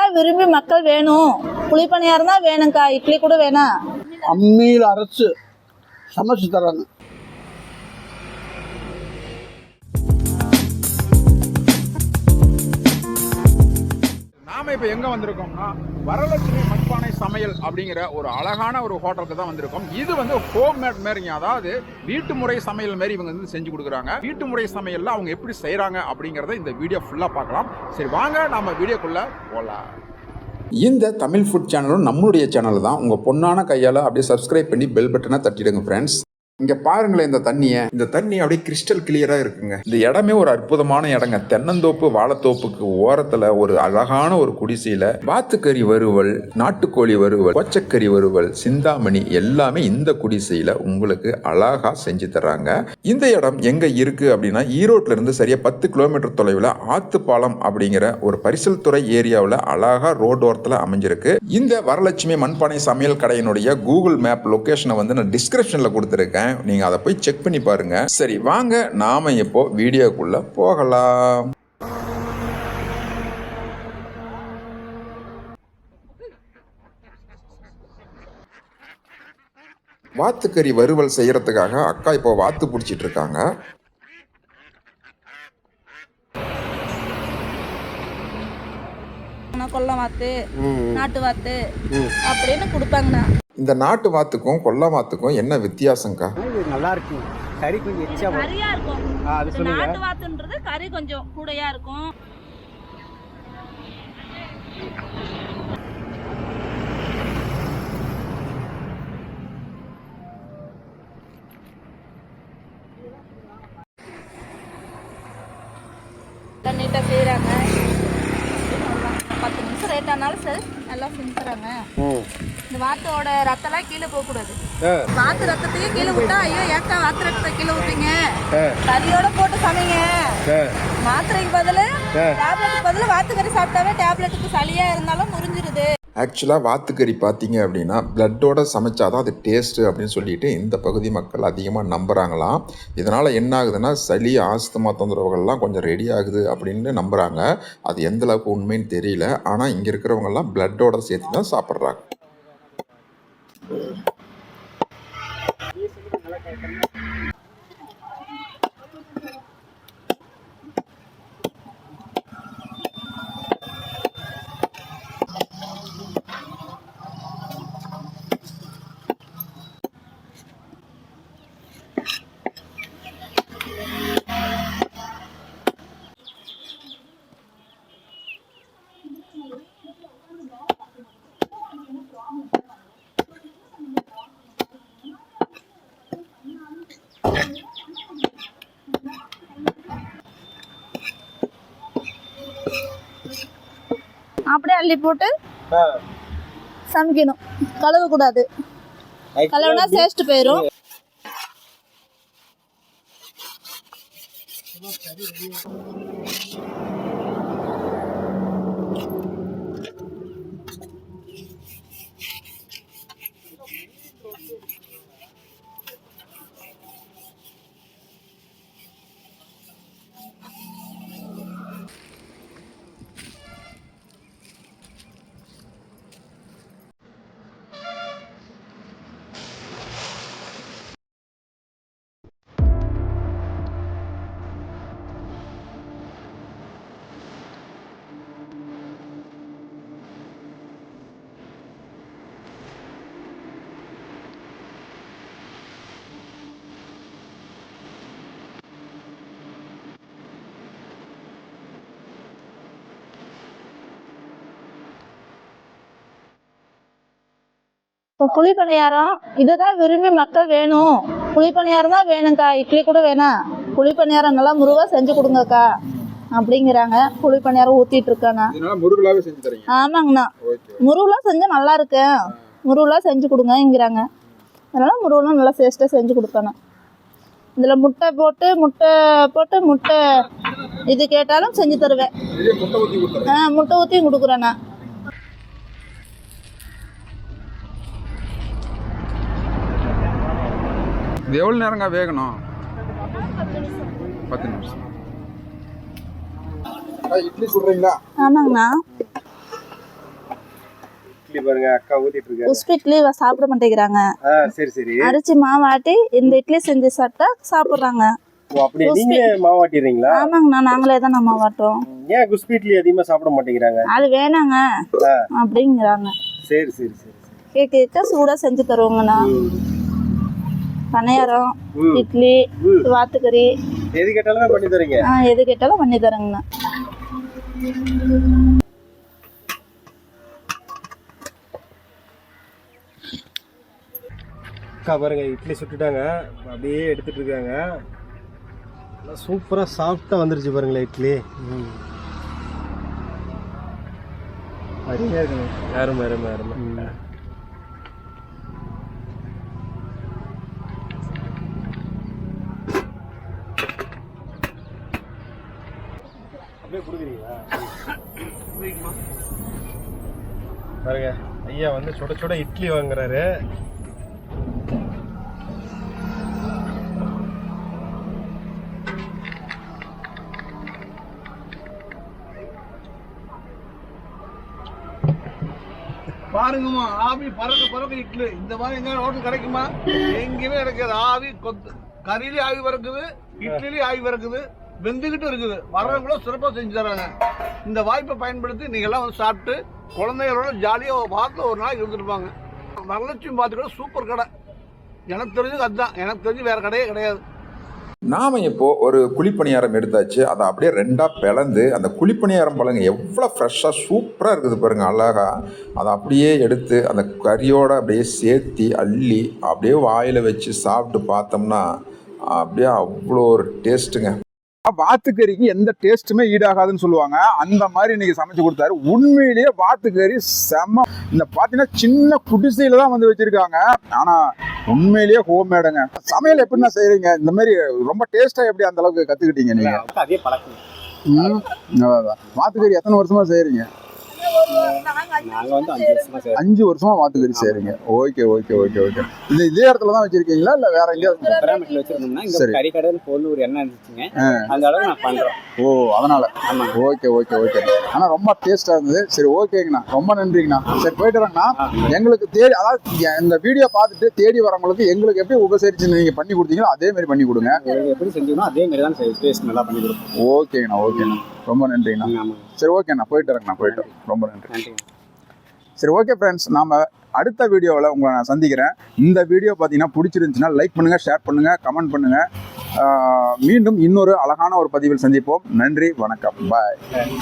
தான் விரும்பி மக்கள் வேணும். குழிப்பணியாரம் தான் வேணும்க்கா. இட்லி கூட வேணாம். அம்மியில் அரைச்சு சமைச்சு தராங்க நாம் இப்போ எங்கே வந்திருக்கோம்னா வரலட்சுமி மண்பானை சமையல் அப்படிங்கிற ஒரு அழகான ஒரு ஹோட்டலுக்கு தான் வந்திருக்கோம். இது வந்து ஹோம் மேட் மாரிங்க அதாவது வீட்டு முறை சமையல் மாதிரி இவங்க வந்து செஞ்சு கொடுக்குறாங்க. வீட்டு முறை சமையலில் அவங்க எப்படி செய்கிறாங்க அப்படிங்கிறத இந்த வீடியோ ஃபுல்லாக பார்க்கலாம். சரி வாங்க நம்ம வீடியோக்குள்ளே போகலாம் இந்த தமிழ் ஃபுட் சேனலும் நம்மளுடைய சேனல் தான். உங்கள் பொண்ணான கையால் அப்படியே சப்ஸ்கிரைப் பண்ணி பெல் பட்டனை தட்டிடுங்க ஃப்ரெண்ட்ஸ் இங்கே பாருங்களேன் இந்த தண்ணியை. இந்த தண்ணி அப்படியே கிறிஸ்டல் கிளியரா இருக்குங்க. இந்த இடமே ஒரு அற்புதமான இடங்க. தென்னந்தோப்பு வாழைத்தோப்புக்கு ஓரத்தில் ஒரு அழகான ஒரு குடிசையில் வாத்துக்கறி வறுவல் நாட்டுக்கோழி வறுவல் கொச்சக்கறி வறுவல் சிந்தாமணி எல்லாமே இந்த குடிசையில் உங்களுக்கு அழகாக செஞ்சு தர்றாங்க. இந்த இடம் எங்கே இருக்குது அப்படின்னா ஈரோட்ல இருந்து சரியாக பத்து கிலோமீட்டர் தொலைவில் ஆத்துப்பாலம் அப்படிங்கிற ஒரு பரிசல் துறை ஏரியாவில் அழகா ரோடோரத்தில் அமைஞ்சிருக்கு. இந்த வரலட்சுமி மண்பானை சமையல் கடையினுடைய கூகுள் மேப் லொகேஷனை வந்து நான் டிஸ்கிரிப்ஷனில் கொடுத்துருக்கேன். நீங்கள் அதை போய் செக் பண்ணி பாருங்க. சரி வாங்க நாம இப்போ வீடியோக்குள்ள போகலாம். வாத்துக்கறி வறுவல் செய்யறதுக்காக அக்கா இப்போ வாத்து பிடிச்சிட்டு இருக்காங்க. கொல்ல வாத்து நாட்டு வாத்து அப்படின்னு கொடுப்பாங்கண்ணா. இந்த நாட்டு வாத்துக்கும் கொல்ல வாத்துக்கும் என்ன வித்தியாசங்க்கா இது நல்லா இருக்கும் கறி கொஞ்சம் எச்சா. கறியா இருக்கும். நாட்டு வாத்துன்றது கறி கொஞ்சம் கூடையா இருக்கும். நீட்டாக செய்கிறாங்க லேட் ஆனாலும் சரி நல்லா செஞ்சுறாங்க ம். இந்த வாத்தோட ரத்தம்லாம் கீழே போகக்கூடாது. வாத்து ரத்தத்தையே கீழே விட்டா ஐயோ ஏக்கா வாத்து ரத்தத்தை கீழே விட்டீங்க? கறியோட போட்டு சமைங்க. மாத்திரைக்கு பதிலு டேப்லெட்டுக்கு பதிலு வாத்துக்கறி சாப்பிட்டாவே டேப்லெட்டுக்கு சளியா இருந்தாலும் முறிஞ்சிருது. ஆக்சுவலாக வாத்துக்கறி பார்த்தீங்க அப்படின்னா பிளட்டோட சமைச்சாதான் அது டேஸ்ட்டு அப்படின்னு சொல்லிட்டு இந்த பகுதி மக்கள் அதிகமாக நம்புகிறாங்களாம் இதனால் என்ன ஆகுதுன்னா சளி ஆஸ்துமா தொந்தரவுகள்லாம் கொஞ்சம் ரெடி ஆகுது அப்படின்னு நம்புகிறாங்க அது எந்த அளவுக்கு உண்மைன்னு தெரியல. ஆனால் இங்கே இருக்கிறவங்கெல்லாம் பிளட்டோட சேர்த்து தான் சாப்பிட்றாங்க. அப்படியே அள்ளி போட்டு. சமைக்கணும். கழுவ கூடாது கழுவுனா சேஸ்ட் போயிடும் இப்போ புளி பணியாரம் இதுதான் விரும்பி மக்கள் வேணும். புளி பணியாரம் தான் வேணும்க்கா. இட்லி கூட வேணாம் புளி பணியாரம் நல்லா முருகா செஞ்சு கொடுங்கக்கா. அப்படிங்கிறாங்க. புளி பணியாரம் ஊத்திட்டு இருக்காண்ணா ஆமாங்கண்ணா. முருகுலாம் செஞ்சா நல்லா இருக்கு. முருகுலாம் செஞ்சு கொடுங்கங்கிறாங்க. அதனால முருகுலாம் நல்லா டேஸ்ட்டாக செஞ்சு கொடுக்கணும். இதில் முட்டை போட்டு முட்டை போட்டு முட்டை இது கேட்டாலும் செஞ்சு தருவேன். ஆ முட்டை ஊற்றியும் கொடுக்குறேண்ணா. இது எவ்வளவு நேரங்க வேகணும்? பத்து நிமிஷம். இட்லி சுடுறீங்களா? ஆமாங்கண்ணா. இட்லி பாருங்க அக்கா ஊத்திட்டு இருக்காரு. உஸ்பு இட்லி வ- சாப்பிட மாட்டேங்கிறாங்க. ஆ சரி சரி. அரிசி மாவாட்டி இந்த இட்லி செஞ்சு சாப்பிட்டா சாப்பிட்றாங்க. ஓ அப்படி ஆமாங்கண்ணா நாங்களே தான் நம்ம மாட்டோம் ஏன் குஸ்பி இட்லி அதிகமா சாப்பிட மாட்டேங்கிறாங்க? அது வேணாங்க. அப்படிங்கிறாங்க. சரி சரி சரி கேட்க கேட்க சூடாக செஞ்சு தருவோங்கண்ணா. பணியாரம். இட்லி. வாத்துக்கறி. எது கேட்டாலுமே பண்ணி தரீங்க. ஆ, எது கேட்டாலும் பண்ணி தரேங்கண்ணா. அக்கா பாருங்க இட்லி சுட்டுட்டாங்க. அப்படியே எடுத்துட்டு இருக்காங்க. நல்லா சூப்பரா சாஃப்டா வந்துருச்சு பாருங்களேன் இட்லி. அருமையா இருக்குங்க. அருமை அருமை அருமை. அப்படியே கொடுக்குறீங்களா? பாருங்க ஐயா வந்து சுட சுட இட்லி வாங்குறாரு. பாருங்கம்மா ஆவி பறக்க பறக்க இட்லி. இந்த மாதிரி எங்க ஹோட்டல் கிடைக்குமா? எங்கேயுமே கிடைக்காது. ஆவி கொத்து கறியிலே ஆவி பறக்குது இட்லிலையும் ஆவி பறக்குது. வெந்துகிட்டு இருக்குது. வரவங்கள சிறப்பாக செஞ்சு தராங்க இந்த வாய்ப்பை பயன்படுத்தி நீங்கள்லாம் வந்து சாப்பிட்டு குழந்தைகளோட ஜாலியாக பார்த்து ஒரு நாள் இருந்துருப்பாங்க வரலட்சுமி பார்த்துக்கூட சூப்பர் கடை. எனக்கு தெரிஞ்சது அதுதான். எனக்கு தெரிஞ்சு வேற கடையே கிடையாது. நாம் இப்போது ஒரு குழிப்பணியாரம் எடுத்தாச்சு. அதை அப்படியே ரெண்டாக பிளந்து அந்த குழிப்பணியாரம் பழங்க எவ்வளோ ஃப்ரெஷ்ஷாக சூப்பராக இருக்குது பாருங்கள் அழகா. அதை அப்படியே எடுத்து அந்த கறியோடு அப்படியே சேர்த்தி அள்ளி அப்படியே வாயில் வச்சு சாப்பிட்டு பார்த்தோம்னா அப்படியே அவ்வளோ ஒரு டேஸ்ட்டுங்க வாத்துக்கறிக்கு எந்த டேஸ்ட்டுமே ஈடாகாதுன்னு சொல்லுவாங்க. அந்த மாதிரி இன்னைக்கு சமைச்சு கொடுத்தாரு. உண்மையிலேயே வாத்துக்கறி செம்ம இந்த பார்த்தீங்கன்னா சின்ன குடிசையில தான் வந்து வச்சிருக்காங்க. ஆனா உண்மையிலேயே ஹோம் மேடுங்க சமையல் எப்படின்னா செய்றீங்க? இந்த மாதிரி ரொம்ப டேஸ்டா எப்படி அந்த அளவுக்கு கத்துக்கிட்டீங்க நீங்க. வாத்துக்கறி எத்தனை வருஷமா வந்து அஞ்சு வருஷமா செய்யறோம் அஞ்சு வருஷமா வாத்துக்கறி செய்றீங்க ஓகே ஓகே ஓகே ஓகே. இது இதே இடத்துல தான் வச்சிருக்கீங்களா? இல்ல வேற எங்கேயாவது பெராமீட்டர் வச்சிருந்தோம்னா இங்க. கறி கடைன்னு பொருள் ஒரு எண்ணெய் இருந்துச்சுங்க. அந்த அளவு நான் பண்றோம். ஓ அதனால. Okay okay okay. ஆனா ரொம்ப டேஸ்டா இருந்தது. சரி ஓகேங்கண்ணா ரொம்ப நன்றிங்கண்ணா. சரி போயிட்டு வரேங்கண்ணா எங்களுக்கு தேடி அதாவது இந்த வீடியோ பார்த்துட்டு தேடி வரவங்களுக்கு எங்களுக்கு எப்படி உபசரிச்சு நீங்க பண்ணி கொடுத்தீங்களோ அதே மாதிரி பண்ணி கொடுங்க. எப்படி செஞ்சோமோ அதே மாதிரி தான் டேஸ்ட் நல்லா பண்ணி கொடுப்போம். ஓகேங்கண்ணா ஓகேண்ணா ரொம்ப நன்றிங்கண்ணா. சரி ஓகேண்ணா போயிட்டு வரேங்கண்ணா போயிட்டு. ரொம்ப நன்றி. நன்றி சரி ஓகே ஃப்ரெண்ட்ஸ் நாம அடுத்த வீடியோவில் உங்களை நான் சந்திக்கிறேன். இந்த வீடியோ பார்த்தீங்கன்னா பிடிச்சிருந்துச்சுன்னா லைக் பண்ணுங்கள் ஷேர் பண்ணுங்கள் கமெண்ட் பண்ணுங்கள் மீண்டும் இன்னொரு அழகான ஒரு பதிவில் சந்திப்போம். நன்றி வணக்கம். பாய்